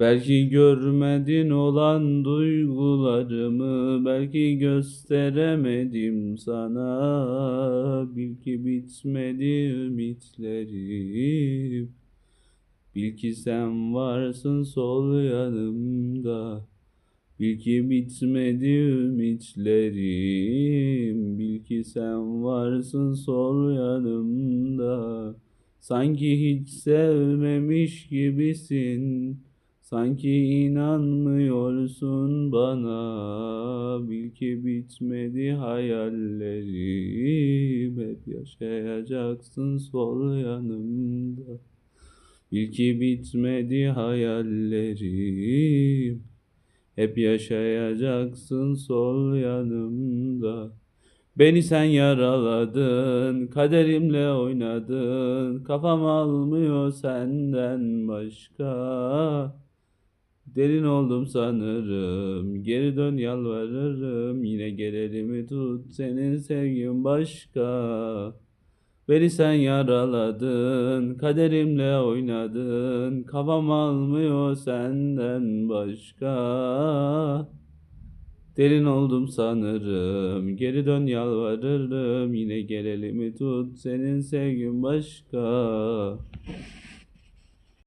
Belki görmedin olan duygularımı Belki gösteremedim sana. Bil ki bitmedi ümitlerim. Bil ki sen varsın sol yanımda. Bil ki bitmedi ümitlerim. Bil ki sen varsın sol yanımda. Sanki hiç sevmemiş gibisin Sanki inanmıyorsun bana Bil ki bitmedi hayallerim. Hep yaşayacaksın sol yanımda. Bil ki bitmedi hayallerim. Hep yaşayacaksın sol yanımda. Beni sen yaraladın, kaderimle oynadın. Kafam almıyor senden başka Derin oldum sanırım, geri dön yalvarırım. Yine gel elimi tut, senin sevgin başka. Beni sen yaraladın, kaderimle oynadın. Kafam almıyor senden başka. Derin oldum sanırım, geri dön yalvarırım. Yine gel elimi tut, senin sevgin başka